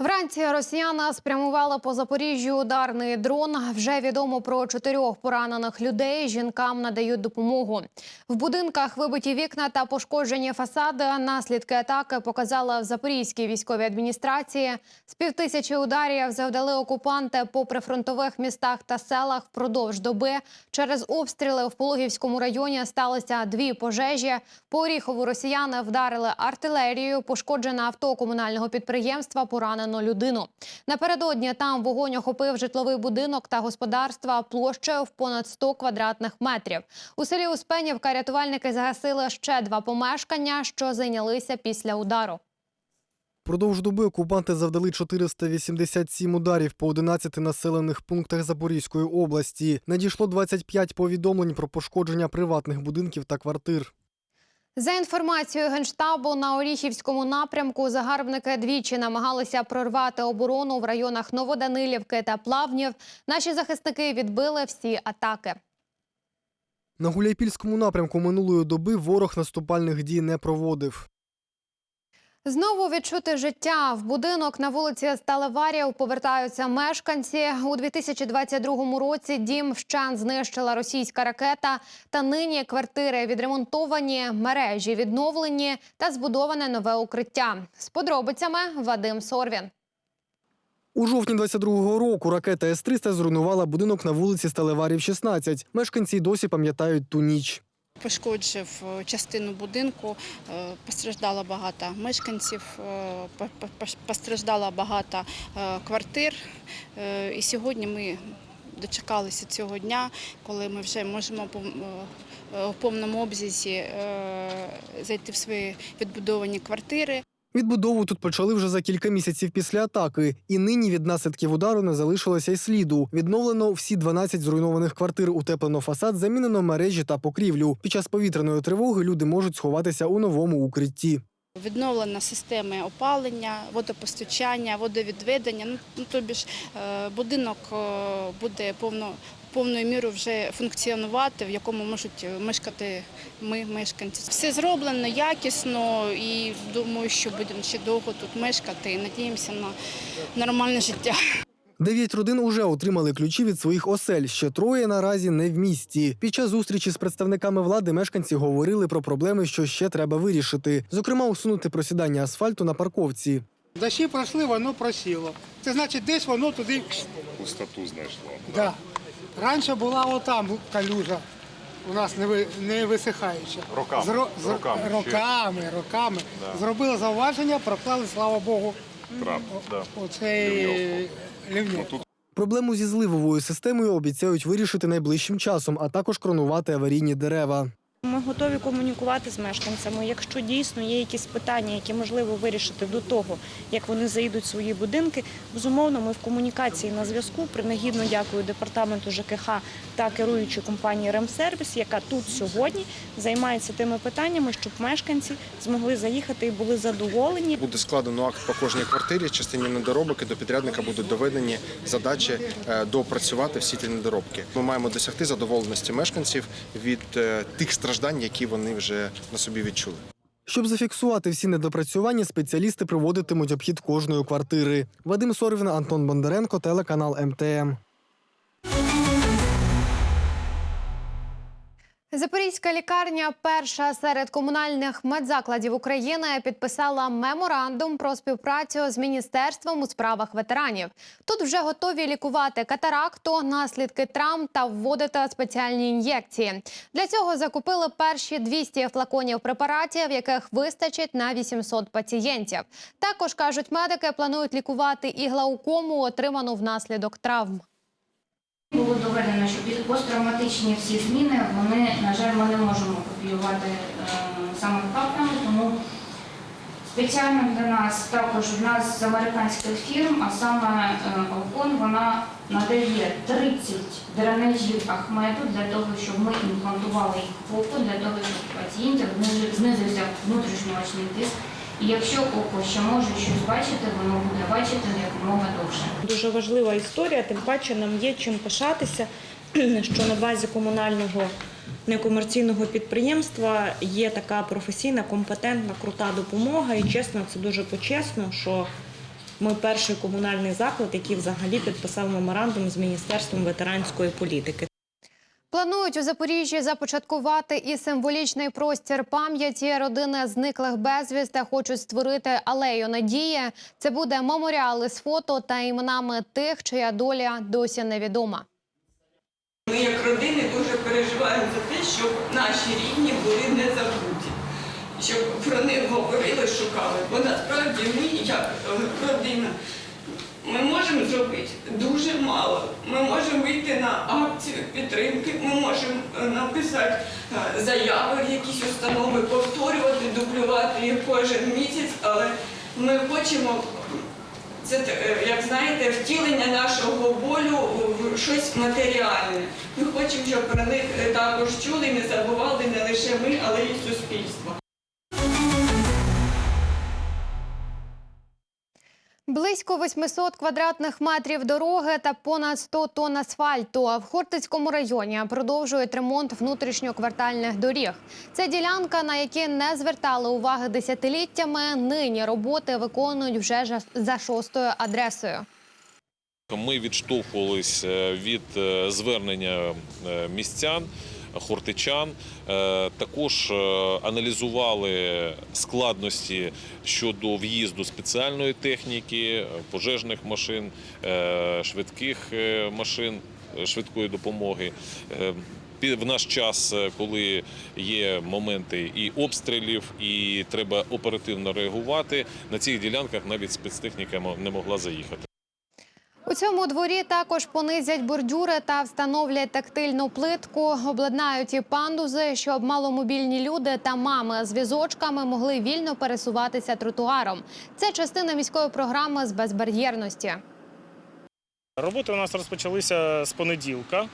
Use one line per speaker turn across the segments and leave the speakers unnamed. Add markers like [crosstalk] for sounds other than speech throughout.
Вранці росіяни спрямували по Запоріжжю ударний дрон. Вже відомо про чотирьох поранених людей. Жінкам надають допомогу. В будинках вибиті вікна та пошкоджені фасади. Наслідки атаки показала в Запорізькій військовій адміністрації. З півтисячі ударів завдали окупанти по прифронтових містах та селах впродовж доби. Через обстріли в Пологівському районі сталося дві пожежі. По Оріхову росіяни вдарили артилерією. Пошкоджене авто комунального підприємства поранено людину. Напередодні там вогонь охопив житловий будинок та господарства площею в понад 100 квадратних метрів. У селі Успенівка рятувальники загасили ще два помешкання, що зайнялися після удару.
Продовж доби окупанти завдали 487 ударів по 11 населених пунктах Запорізької області. Надійшло 25 повідомлень про пошкодження приватних будинків та квартир.
За інформацією генштабу на Оріхівському напрямку загарбники двічі намагалися прорвати оборону в районах Новоданилівки та Плавнів. Наші захисники відбили всі атаки.
На Гуляйпільському напрямку минулої доби ворог наступальних дій не проводив.
Знову відчути життя в будинок на вулиці Сталеварів повертаються мешканці. У 2022 році дім вщент знищила російська ракета. Та нині квартири відремонтовані, мережі відновлені та збудоване нове укриття. З подробицями Вадим Сорвін.
У жовтні 22-го року ракета С-300 зруйнувала будинок на вулиці Сталеварів, 16. Мешканці досі пам'ятають ту ніч.
Пошкоджив е, частину будинку, е, постраждало багато мешканців, е, по- по- постраждало багато квартир. І сьогодні ми дочекалися цього дня, коли ми вже можемо у повному обсязі зайти в свої відбудовані квартири.
Відбудову тут почали вже за кілька місяців після атаки, і нині від наслідків удару не залишилося й сліду. Відновлено всі 12 зруйнованих квартир, утеплено фасад, замінено мережі та покрівлю. Під час повітряної тривоги люди можуть сховатися у новому укритті.
Відновлено системи опалення, водопостачання, водовідведення. Ну, ну тобі ж е, будинок е, буде повно, повною мірою вже функціонувати, в якому можуть мешкати ми, мешканці. Все зроблено якісно і думаю, що будемо ще довго тут мешкати і надіємося на нормальне життя.
Дев'ять родин уже отримали ключі від своїх осель. Ще троє наразі не в місті. Під час зустрічі з представниками влади мешканці говорили про проблеми, що ще треба вирішити. Зокрема, усунути просідання асфальту на парковці.
Дощі пройшли, воно просіло. Це значить, десь воно туди.
пустоту знайшло.
Да. Раніше була отам калюжа, у нас не, ви, не висихаюча.
Роками,
Зро- з-
роками ще.
роками, роками. Зробили зауваження, проклали, слава Богу,
Трап, да.
оцей лівньок.
Проблему зі зливовою системою обіцяють вирішити найближчим часом, а також кронувати аварійні дерева.
Ми готові комунікувати з мешканцями. Якщо дійсно є якісь питання, які можливо вирішити до того, як вони заїдуть в свої будинки, безумовно, ми в комунікації на зв'язку. Принагідно дякую департаменту ЖКХ та керуючій компанії Ремсервіс, яка тут сьогодні займається тими питаннями, щоб мешканці змогли заїхати і були задоволені.
Буде складено акт по кожній квартирі. Частині недоробок і до підрядника будуть доведені задачі е, доопрацювати всі ті недоробки. Ми маємо досягти задоволеності мешканців від е, тих страждань, які вони вже на собі відчули.
Щоб зафіксувати всі недопрацювання, спеціалісти проводитимуть обхід кожної квартири. Вадим Сорвін, Антон Бондаренко, телеканал МТМ.
Запорізька лікарня, перша серед комунальних медзакладів України, підписала меморандум про співпрацю з міністерством у справах ветеранів. Тут вже готові лікувати катаракту, наслідки травм та вводити спеціальні ін'єкції. Для цього закупили перші 200 флаконів препаратів, яких вистачить на 800 пацієнтів. Також кажуть, медики планують лікувати і глаукому, отриману внаслідок травм.
Було доведено, що посттравматичні всі зміни, вони, на жаль, ми не можемо копіювати е, саме фактами, тому спеціально для нас також одна з американських фірм, а саме е, Алкон, вона надає 30 дренажів Ахмету для того, щоб ми імплантували їх в око, для того, щоб пацієнтів знизився внутрішньоочний тиск. І якщо око ще може щось бачити, воно буде бачити якомога довше.
Дуже важлива історія, тим паче нам є чим пишатися, [clears throat] що на базі комунального некомерційного підприємства є така професійна, компетентна, крута допомога. І чесно, це дуже почесно, що ми перший комунальний заклад, який взагалі підписав меморандум з міністерством ветеранської політики.
Планують у Запоріжжі започаткувати і символічний простір пам'яті родини зниклих безвісти. Хочуть створити алею надії. Це буде меморіали з фото та іменами тих, чия доля досі невідома.
Ми як родини дуже переживаємо за те, щоб наші рідні були не забуті, щоб про них говорили, шукали. Бо насправді ми, як е, родина, ми можемо зробити дуже мало. Ми можемо вийти на акцію підтримки, ми можемо е, написати е, заяви в якісь установи, повторювати, дублювати їх кожен місяць, але ми хочемо це е, як знаєте, втілення нашого болю в щось матеріальне. Ми хочемо, щоб про них також чули, не забували не лише ми, але й суспільство.
Близько 800 квадратних метрів дороги та понад 100 тонн асфальту. В Хортицькому районі продовжують ремонт внутрішньоквартальних доріг. Це ділянка, на які не звертали уваги десятиліттями. Нині роботи виконують вже за- шостою адресою.
Ми відштовхувалися від е, звернення е, містян, хортичан. Е, Також е, аналізували складності щодо в'їзду спеціальної техніки, пожежних машин, е, швидких машин швидкої допомоги. В наш час, коли є моменти і обстрілів, і треба оперативно реагувати, на цих ділянках навіть спецтехніка не могла заїхати.
Цьому дворі також понизять бордюри та встановлять тактильну плитку, обладнають і пандузи, щоб маломобільні люди та мами з візочками могли вільно пересуватися тротуаром. Це частина міської програми з безбар'єрності.
Роботи у нас розпочалися з понеділка.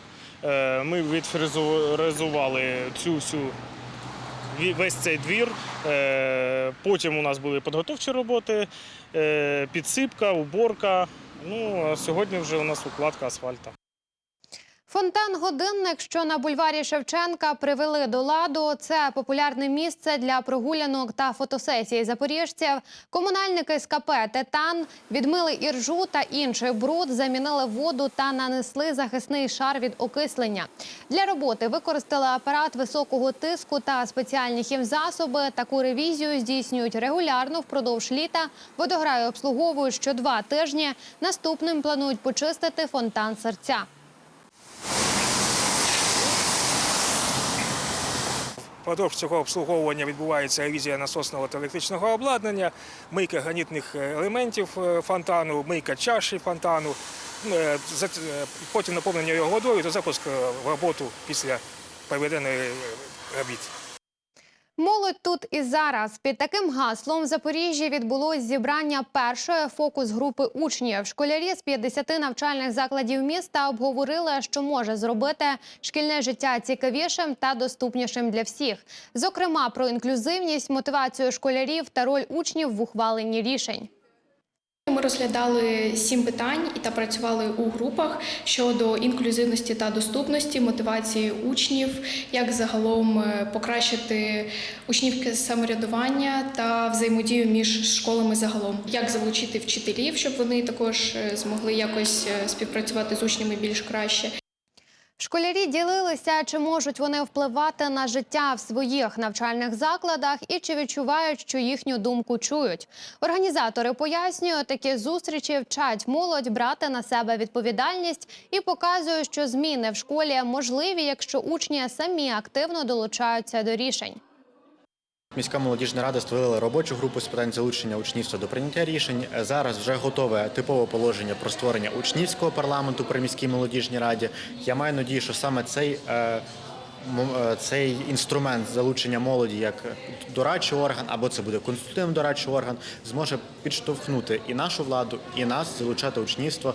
Е, Ми відфрезували цю всю весь цей двір. Е, Потім у нас були підготовчі роботи, е, підсипка, уборка. Ну а сьогодні вже у нас укладка асфальту.
Фонтан-годинник, що на бульварі Шевченка привели до ладу. Це популярне місце для прогулянок та фотосесій запоріжців. Комунальники з КП Титан відмили іржу та інший бруд, замінили воду та нанесли захисний шар від окислення. Для роботи використали апарат високого тиску та спеціальні хімзасоби. Таку ревізію здійснюють регулярно впродовж літа. Водограю обслуговують що два тижні. Наступним планують почистити фонтан серця.
Впродовж цього обслуговування відбувається ревізія насосного та електричного обладнання, мийка гранітних е, елементів е, фонтану, мийка чаші фонтану, е, потім наповнення його водою та запуск в роботу після проведеної робіт.
Молодь тут і зараз під таким гаслом в Запоріжжі відбулось зібрання першої фокус-групи учнів. Школярі з 50 навчальних закладів міста обговорили, що може зробити шкільне життя цікавішим та доступнішим для всіх. Зокрема, про інклюзивність, мотивацію школярів та роль учнів в ухваленні рішень.
Розглядали сім питань та працювали у групах щодо інклюзивності та доступності, мотивації учнів, як загалом е, покращити учнівське самоврядування та взаємодію між школами загалом, як залучити вчителів, щоб вони також е, змогли якось е, співпрацювати з учнями більш краще.
Школярі ділилися, чи можуть вони впливати на життя в своїх навчальних закладах і чи відчувають, що їхню думку чують. Організатори пояснюють, такі зустрічі вчать молодь брати на себе відповідальність і показують, що зміни в школі можливі, якщо учні самі активно долучаються до рішень.
Міська молодіжна рада створила робочу групу з питань залучення учнівства до прийняття рішень. Зараз вже готове типове положення про створення учнівського парламенту при міській молодіжній раді. Я маю надію, що саме цей. е, е, Цей інструмент залучення молоді як дорадчий орган, або це буде консультативний дорадчий орган, зможе підштовхнути і нашу владу, і нас залучати учнівство